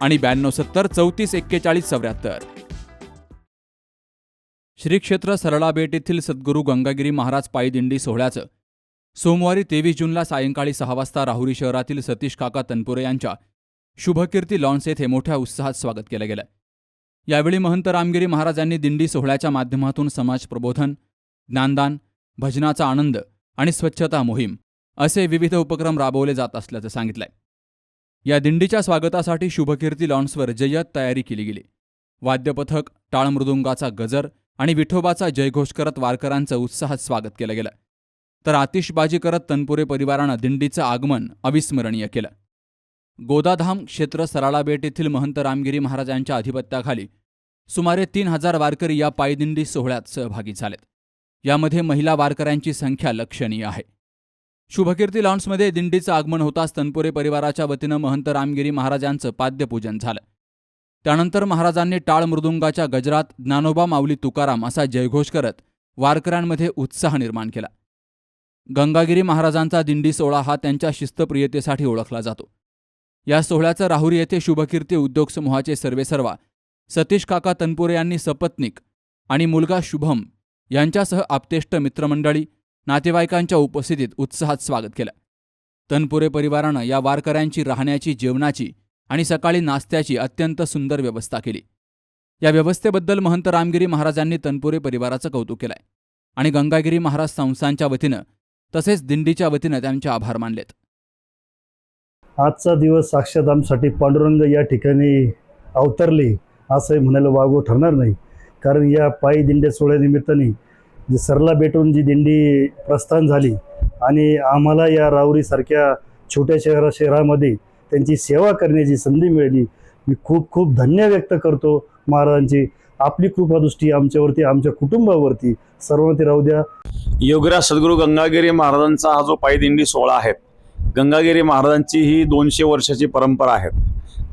आणि ब्याण्णव सत्तर चौतीस एक्केचाळीस चौऱ्याहत्तर. श्री क्षेत्र सरळाबेट येथील सद्गुरू गंगागिरी महाराज पायी दिंडी सोहळ्याचं सोमवारी तेवीस जूनला सायंकाळी सहा वाजता राहुरी शहरातील सतीश काका तनपुरे यांच्या शुभकीर्ती लॉन्स येथे मोठ्या उत्साहात स्वागत केलं गेलं. यावेळी महंत रामगिरी महाराजांनी दिंडी सोहळ्याच्या माध्यमातून समाज प्रबोधन ज्ञानदान भजनाचा आनंद आणि स्वच्छता मोहीम असे विविध उपक्रम राबवले जात असल्याचं सांगितलंय. या दिंडीच्या स्वागतासाठी शुभकीर्ती लॉन्सवर जय्यत तयारी केली गेली. वाद्यपथक टाळमृदुंगाचा गजर आणि विठोबाचा जयघोष करत वारकऱ्यांचं उत्साहात स्वागत केलं गेलं. तर आतिषबाजी करत तनपुरे परिवारानं दिंडीचं आगमन अविस्मरणीय केलं. गोदाधाम क्षेत्र सराळाबेट येथील महंत रामगिरी महाराजांच्या अधिपत्याखाली सुमारे तीन हजार वारकरी या पायदिंडी सोहळ्यात सहभागी झालेत. यामध्ये महिला वारकऱ्यांची संख्या लक्षणीय आहे. शुभकीर्ती लॉन्समध्ये दिंडीचं आगमन होताच तनपुरे परिवाराच्या वतीनं महंत रामगिरी महाराजांचं पाद्यपूजन झालं. त्यानंतर महाराजांनी टाळ मृदुंगाच्या गजरात ज्ञानोबा माऊली तुकाराम असा जयघोष करत वारकऱ्यांमध्ये उत्साह निर्माण केला. गंगागिरी महाराजांचा दिंडी सोहळा हा त्यांच्या शिस्तप्रियतेसाठी ओळखला जातो. या सोहळ्याचं राहुरी येथे शुभकीर्ती उद्योग समूहाचे सर्वेसर्वा सतीश काका तनपुरे यांनी सपत्निक आणि मुलगा शुभम यांच्यासह आप्तेष्ट मित्रमंडळी नातेवाईकांच्या उपस्थितीत उत्साहात स्वागत केलं. तनपुरे परिवारानं या वारकऱ्यांची राहण्याची जेवणाची आणि सकाळी नाश्त्याची अत्यंत सुंदर व्यवस्था केली. या व्यवस्थेबद्दल महंत रामगिरी महाराजांनी तनपुरे परिवाराचं कौतुक केलंय आणि गंगागिरी महाराज संस्थांच्या वतीनं तसेच दिंडीच्या वतीनं त्यांचे आभार मानलेत. आजचा दिवस साक्षात आमसाठी पांडुरंग या ठिकाणी अवतरले असंही म्हणायला वागो ठरणार नाही. कारण या पायी दिंड्या सोहळ्यानिमित्ताने जी सरला भेटून जी दिंडी प्रस्थान झाली आणि आम्हाला या राऊरीसारख्या छोट्या शहरा शहरामध्ये त्यांची सेवा करण्याची संधी मिळाली. मी खूप खूप धन्य व्यक्त करतो महाराजांची. आपली कृपादृष्टी आमच्यावरती आमच्या कुटुंबावरती. सर्वांना राहू द्या. योगराज सद्गुरू गंगागिरी महाराजांचा हा जो पायदिंडी सोहळा आहे गंगागिरी महाराजांची ही दोनशे वर्षाची परंपरा आहे.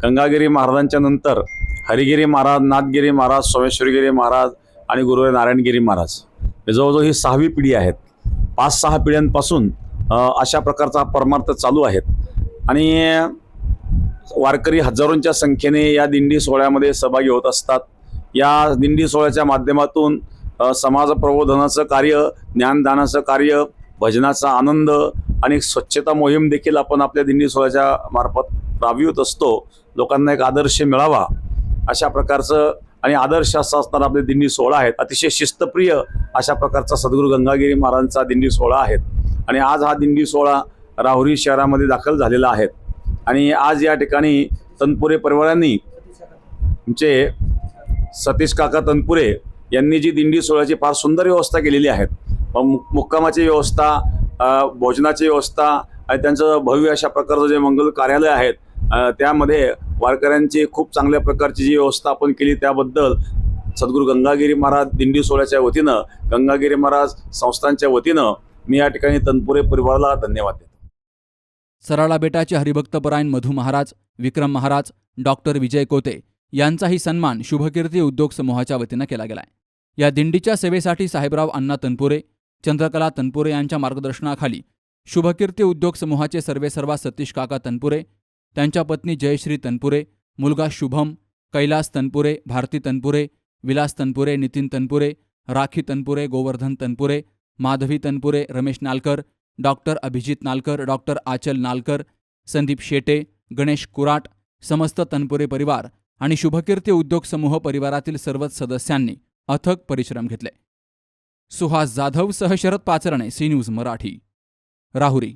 गंगागिरी महाराजांच्या नंतर हरिगिरी महाराज नाथगिरी महाराज सोमेश्वरगिरी महाराज आणि गुरुवे नारायणगिरी महाराज. जवळजवळ ही सहावी पिढी आहेत. पाच सहा पिढ्यांपासून अशा प्रकारचा परमार्थ चालू आहेत. आणि वारकरी हजारोंच्या संख्येने या दिंडी सोहळ्यामध्ये सहभागी होत असतात. या दिंडी सोहळ्याच्या माध्यमातून समाज प्रबोधनाचं कार्य ज्ञानदानाचं कार्य भजनाचा आनंद आणि स्वच्छता मोहीम देखील आपण आपल्या दिंडी सोहळ्याच्या मार्फत राबवित असतो. लोकांना एक आदर्श मिळावा अशा प्रकारचं आणि आदर्श असा असताना आपले दिंडी सोहळा आहेत. अतिशय शिस्तप्रिय अशा प्रकारचा सद्गुरू गंगागिरी महाराजांचा दिंडी सोहळा आहे आणि आज हा दिंडी सोहळा राहुरी शहरामध्ये दाखल झालेला आहे. आणि आज या ठिकाणी तनपुरे परिवारांनी आमचे सतीश काका तनपुरे यांनी जी दिंडी सोहळ्याची फार सुंदर व्यवस्था केलेली आहे. मु- मुक्कामाची व्यवस्था भोजनाची व्यवस्था आणि त्यांचं भव्य अशा प्रकारचं जे मंगल कार्यालय आहेत त्यामध्ये वारकऱ्यांची खूप चांगल्या प्रकारची जी व्यवस्था आपण केली त्याबद्दल सद्गुरू गंगागिरी महाराज दिंडी सोहळ्याच्या वतीनं गंगागिरी महाराज संस्थांच्या वतीनं मी या ठिकाणी तनपुरे परिवाराला धन्यवाद देतो. सराळा बेटाचे हरिभक्तपरायण मधु महाराज विक्रम महाराज डॉक्टर विजय कोते यांचाही सन्मान शुभकीर्ती उद्योग समूहाच्या वतीनं केला गेलाय. या दिंडीच्या सेवेसाठी साहेबराव अण्णा तनपुरे चंद्रकला तनपुरे यांच्या मार्गदर्शनाखाली शुभकीर्ती उद्योग समूहाचे सर्वेसर्वा सतीश काका तनपुरे त्यांच्या पत्नी जयश्री तनपुरे मुलगा शुभम कैलास तनपुरे भारती तनपुरे विलास तनपुरे नितीन तनपुरे राखी तनपुरे गोवर्धन तनपुरे माधवी तनपुरे रमेश नालकर डॉक्टर अभिजित नालकर डॉक्टर आचल नालकर संदीप शेटे गणेश कुराट समस्त तनपुरे परिवार आणि शुभकीर्ती उद्योग समूह परिवारातील सर्वच सदस्यांनी अथक परिश्रम घेतले. सुहास जाधव सह शरद पाचरणे सी न्यूज मराठी. राहुरी.